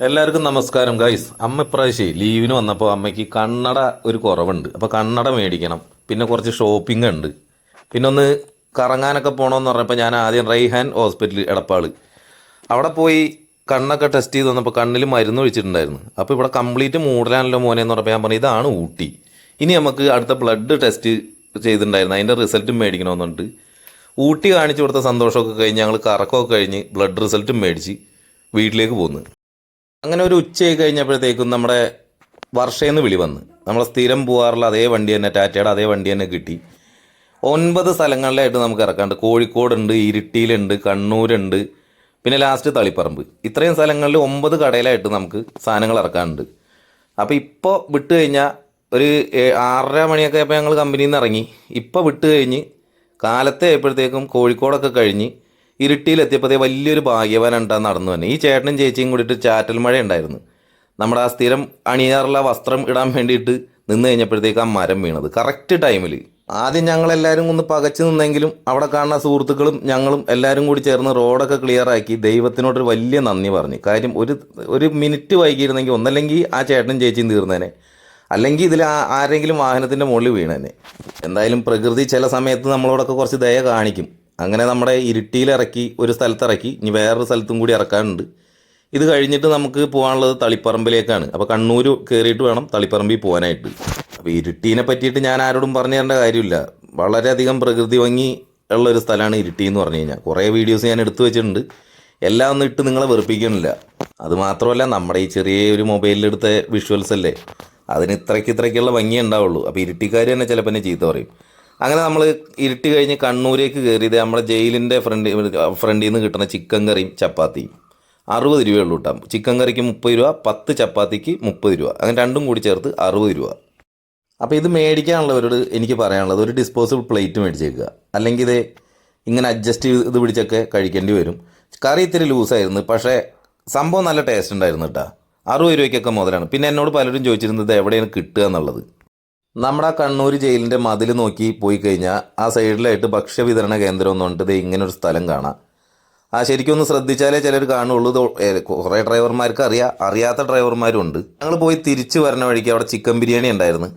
എല്ലാവർക്കും നമസ്കാരം ഗൈസ് അമ്മ ഇപ്രാവശ്യം ലീവിന് വന്നപ്പോൾ അമ്മയ്ക്ക് കണ്ണട ഒരു കുറവുണ്ട്. അപ്പോൾ കണ്ണട മേടിക്കണം. പിന്നെ കുറച്ച് ഷോപ്പിംഗ് ഉണ്ട്. പിന്നെ ഒന്ന് കറങ്ങാനൊക്കെ പോകണമെന്ന് പറഞ്ഞപ്പോൾ ഞാൻ ആദ്യം റൈഹാൻ ഹോസ്പിറ്റൽ എടപ്പാൾ അവിടെ പോയി കണ്ണൊക്കെ ടെസ്റ്റ് ചെയ്ത് വന്നപ്പോൾ കണ്ണിൽ മരുന്ന് ഒഴിച്ചിട്ടുണ്ടായിരുന്നു. അപ്പോൾ ഇവിടെ കംപ്ലീറ്റ് മൂടലാണല്ലോ മോനെ എന്ന് പറഞ്ഞപ്പോൾ ഞാൻ പറഞ്ഞു ഇതാണ് ഊട്ടി. ഇനി നമുക്ക് അടുത്ത ബ്ലഡ് ടെസ്റ്റ് ചെയ്തിട്ടുണ്ടായിരുന്നു. അതിന്റെ റിസൾട്ടും മേടിക്കണമെന്നുണ്ട്. ഊട്ടി കാണിച്ചു കൊടുത്ത സന്തോഷമൊക്കെ കഴിഞ്ഞ് ഞങ്ങൾ കറക്കമൊക്കെ കഴിഞ്ഞ് ബ്ലഡ് റിസൾട്ടും മേടിച്ച് വീട്ടിലേക്ക് പോന്നു. അങ്ങനെ ഒരു ഉച്ചയായി കഴിഞ്ഞപ്പോഴത്തേക്കും നമ്മുടെ വർഷയിൽ വിളി വന്ന്. നമ്മൾ സ്ഥിരം പോകാറുള്ള അതേ വണ്ടി തന്നെ ടാറ്റയുടെ അതേ വണ്ടി തന്നെ കിട്ടി. ഒൻപത് സ്ഥലങ്ങളിലായിട്ട് നമുക്ക് ഇറക്കാണ്ട് കോഴിക്കോടുണ്ട് ഇരിട്ടിയിലുണ്ട് കണ്ണൂരുണ്ട് പിന്നെ ലാസ്റ്റ് തളിപ്പറമ്പ്. ഇത്രയും സ്ഥലങ്ങളിൽ ഒമ്പത് കടയിലായിട്ട് നമുക്ക് സാധനങ്ങൾ ഇറക്കാനുണ്ട്. അപ്പോൾ ഇപ്പോൾ വിട്ട് കഴിഞ്ഞാൽ ഒരു ആറര മണിയൊക്കെ ആയപ്പോൾ ഞങ്ങൾ കമ്പനിയിൽ നിന്ന് ഇറങ്ങി. ഇപ്പോൾ വിട്ട് കഴിഞ്ഞ് കാലത്തെ ആയപ്പോഴത്തേക്കും കോഴിക്കോടൊക്കെ കഴിഞ്ഞ് ഇരുട്ടിയിലെത്തിയപ്പോഴത്തേ വലിയൊരു ഭാഗ്യവാനുണ്ടാ നടന്നു തന്നെ ഈ ചേട്ടനും ചേച്ചിയും കൂടിയിട്ട് ചാറ്റൽ മഴ ഉണ്ടായിരുന്നു നമ്മുടെ ആ സ്ഥിരം അണിയാറുള്ള വസ്ത്രം ഇടാൻ വേണ്ടിയിട്ട് നിന്ന് കഴിഞ്ഞപ്പോഴത്തേക്ക് ആ മരം വീണത്. കറക്റ്റ് ടൈമിൽ ആദ്യം ഞങ്ങളെല്ലാവരും ഒന്ന് പകച്ചു നിന്നെങ്കിലും അവിടെ കാണുന്ന സുഹൃത്തുക്കളും ഞങ്ങളും എല്ലാവരും കൂടി ചേർന്ന് റോഡൊക്കെ ക്ലിയറാക്കി ദൈവത്തിനോടൊരു വലിയ നന്ദി പറഞ്ഞു. കാര്യം ഒരു ഒരു മിനിറ്റ് വൈകിയിരുന്നെങ്കിൽ ഒന്നല്ലെങ്കിൽ ആ ചേട്ടനും ചേച്ചിയും തീർന്നേനെ. അല്ലെങ്കിൽ ഇതിൽ ആരെങ്കിലും വാഹനത്തിന്റെ മുകളിൽ വീണേനെ. എന്തായാലും പ്രകൃതി ചില സമയത്ത് നമ്മളോടൊക്കെ കുറച്ച് ദയ കാണിക്കും. അങ്ങനെ നമ്മുടെ ഇരുട്ടിയിലിറക്കി ഒരു സ്ഥലത്ത് ഇറക്കി ഇനി വേറൊരു സ്ഥലത്തും കൂടി ഇറക്കാനുണ്ട്. ഇത് കഴിഞ്ഞിട്ട് നമുക്ക് പോകാനുള്ളത് തളിപ്പറമ്പിലേക്കാണ്. അപ്പോൾ കണ്ണൂർ കയറിയിട്ട് വേണം തളിപ്പറമ്പിൽ പോകാനായിട്ട്. അപ്പോൾ ഇരുട്ടീനെ പറ്റിയിട്ട് ഞാൻ ആരോടും പറഞ്ഞു തരേണ്ട കാര്യമില്ല. വളരെയധികം പ്രകൃതി ഭംഗി ഉള്ള ഒരു സ്ഥലമാണ് ഇരുട്ടി എന്ന് പറഞ്ഞു കഴിഞ്ഞാൽ. കുറേ വീഡിയോസ് ഞാൻ എടുത്തു വെച്ചിട്ടുണ്ട്. എല്ലാം ഒന്നും ഇട്ട് നിങ്ങളെ വെറുപ്പിക്കണില്ല. അത് മാത്രമല്ല നമ്മുടെ ഈ ചെറിയ ഒരു മൊബൈലിലെടുത്ത വിഷ്വൽസ് അല്ലേ? അതിന് ഇത്രയ്ക്ക് ഇത്രയ്ക്കുള്ള ഭംഗി ഉണ്ടാവുള്ളൂ. അപ്പോൾ ഇരുട്ടിക്കാർ തന്നെ ചിലപ്പോൾ എന്നെ ചീത്ത പറയും. അങ്ങനെ നമ്മൾ ഇരുട്ടി കഴിഞ്ഞ് കണ്ണൂരേക്ക് കയറിയത് നമ്മുടെ ജയിലിന്റെ ഫ്രണ്ട് ഫ്രണ്ടിൽ നിന്ന് കിട്ടുന്ന ചിക്കൻ കറിയും ചപ്പാത്തിയും. അറുപത് രൂപയുള്ളൂ കേട്ടോ ചിക്കൻ കറിക്ക് മുപ്പത് രൂപ പത്ത് ചപ്പാത്തിക്ക് മുപ്പത് രൂപ. അങ്ങനെ രണ്ടും കൂടി ചേർത്ത് അറുപത് രൂപ. അപ്പോൾ ഇത് മേടിക്കാനുള്ളവരോട് എനിക്ക് പറയാനുള്ളത് ഒരു ഡിസ്പോസിബിൾ പ്ലേറ്റ് മേടിച്ചേക്കുക. അല്ലെങ്കിൽ ഇത് ഇങ്ങനെ അഡ്ജസ്റ്റ് ചെയ്ത് പിടിച്ചൊക്കെ കഴിക്കേണ്ടി വരും. കറി ഇത്തിരി ലൂസായിരുന്നു പക്ഷേ സംഭവം നല്ല ടേസ്റ്റ് ഉണ്ടായിരുന്നു കേട്ടോ അറുപത് രൂപയ്ക്കൊക്കെ മുതലാണ്. പിന്നെ എന്നോട് പലരും ചോദിച്ചിരുന്നത് എവിടെയാണ് കിട്ടുക എന്നുള്ളത്. നമ്മുടെ കണ്ണൂർ ജയിലിന്റെ മതിൽ നോക്കി പോയി കഴിഞ്ഞാൽ ആ സൈഡിലായിട്ട് ഭക്ഷ്യ വിതരണ കേന്ദ്രം ദേ ഇങ്ങനെ ഒരു സ്ഥലം കാണാം. ആ ശരിക്കും ഒന്ന് ശ്രദ്ധിച്ചാലേ ചിലർ കാണുള്ളൂ. കുറേ ഡ്രൈവർമാർക്ക് അറിയാം അറിയാത്ത ഡ്രൈവർമാരും ഉണ്ട് ഞങ്ങൾ പോയി തിരിച്ചു വരണ വഴിക്ക് അവിടെ ചിക്കൻ ബിരിയാണി ഉണ്ടായിരുന്നു.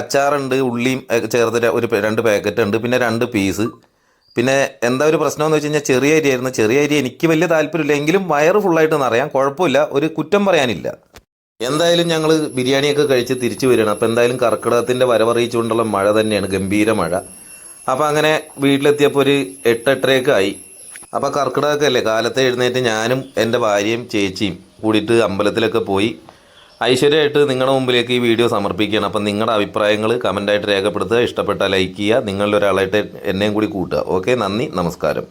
അച്ചാറുണ്ട് ഉള്ളിയും ചേർത്തിട്ട് ഒരു രണ്ട് പാക്കറ്റ് ഉണ്ട് പിന്നെ രണ്ട് പീസ്. പിന്നെ എന്താ ഒരു പ്രശ്നം എന്ന് വെച്ച് കഴിഞ്ഞാൽ ചെറിയ അരി ആയിരുന്നു. ചെറിയ അരി എനിക്ക് വലിയ താല്പര്യമില്ല. എങ്കിലും വയറ് ഫുള്ളായിട്ട് നിറയാം കുഴപ്പമില്ല. ഒരു കുറ്റം പറയാനില്ല. എന്തായാലും ഞങ്ങൾ ബിരിയാണിയൊക്കെ കഴിച്ച് തിരിച്ചു വരികയാണ്. അപ്പോൾ എന്തായാലും കർക്കിടകത്തിന്റെ വരവറിയിച്ചുകൊണ്ടുള്ള മഴ തന്നെയാണ് ഗംഭീര മഴ. അപ്പോൾ അങ്ങനെ വീട്ടിലെത്തിയപ്പോൾ ഒരു എട്ടെട്ടരയൊക്കെ ആയി. അപ്പോൾ കർക്കിടകമൊക്കെ അല്ലേ കാലത്തെ എഴുന്നേറ്റ് ഞാനും എന്റെ ഭാര്യയും ചേച്ചിയും കൂടിയിട്ട് അമ്പലത്തിലൊക്കെ പോയി. ഐശ്വര്യമായിട്ട് നിങ്ങളുടെ മുമ്പിലേക്ക് ഈ വീഡിയോ സമർപ്പിക്കുകയാണ്. അപ്പം നിങ്ങളുടെ അഭിപ്രായങ്ങൾ കമന്റായിട്ട് രേഖപ്പെടുത്തുക ഇഷ്ടപ്പെട്ടാൽ ലൈക്ക് ചെയ്യുക നിങ്ങളിൽ ഒരാളായിട്ട് എന്നെയും കൂടി കൂട്ടുക. ഓക്കെ നന്ദി നമസ്കാരം.